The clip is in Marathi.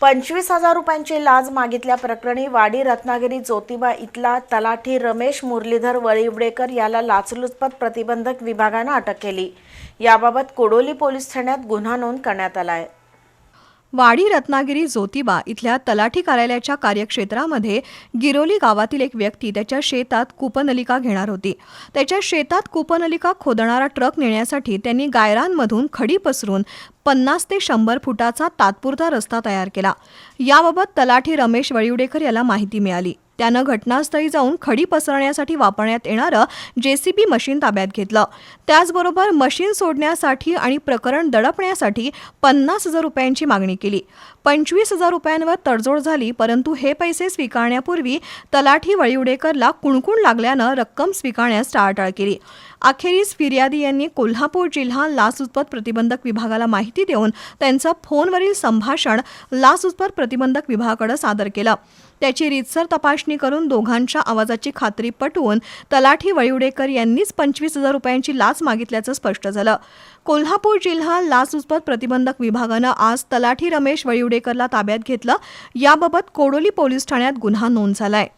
पंचवीस हजार रुपयांची लाच मागितल्याप्रकरणी वाडी रत्नागिरी ज्योतिबा इथला तलाठी रमेश मुरलीधर वळिवडेकर याला लाचलुचपत प्रतिबंधक विभागानं अटक केली. याबाबत कोडोली पोलीस ठाण्यात गुन्हा नोंद करण्यात आला आहे वाडी रत्नागिरी ज्योतिबा इथल्या तलाठी कार्यालयाच्या कार्यक्षेत्रामध्ये गिरोली गावातील एक व्यक्ती त्याच्या शेतात कूपनलिका घेणार होती. त्याच्या शेतात कूपनलिका खोदणारा ट्रक नेण्यासाठी त्यांनी गायरांमधून खडी पसरून पन्नास ते शंभर फुटाचा तात्पुरता रस्ता तयार केला. याबाबत तलाठी रमेश वळिवडेकर याला माहिती मिळाली. त्यानं घटनास्थळी जाऊन खडी पसरण्यासाठी वापरण्यात येणारं जेसीबी मशीन ताब्यात घेतलं. त्याचबरोबर मशीन सोडण्यासाठी आणि प्रकरण दडपण्यासाठी पन्नास हजार रुपयांची मागणी केली. पंचवीस हजार रुपयांवर तडजोड झाली परंतु हे पैसे स्वीकारण्यापूर्वी तलाठी वळिवडेकरला कुणकुण लागल्यानं रक्कम स्वीकारण्यास टाळाटाळ केली. अखेरीस फिर्यादी यांनी कोल्हापूर जिल्हा लाचलुचपत प्रतिबंधक विभागाला माहिती देऊन त्यांचं फोनवरील संभाषण लाचलुचपत प्रतिबंधक विभागाकडे सादर केलं. त्याची रीतसर तपासणी करून दोघांच्या आवाजाची खात्री पटवून तलाठी वळिवडेकर यांनीच पंचवीस हजार रुपयांची लाच मागितल्याचं स्पष्ट झालं. कोल्हापूर जिल्हा लाचलुचपत प्रतिबंधक विभागानं आज तलाठी रमेश वळिवडेकरला ताब्यात घेतलं. याबाबत कोडोली पोलीस ठाण्यात गुन्हा नोंद झालाय.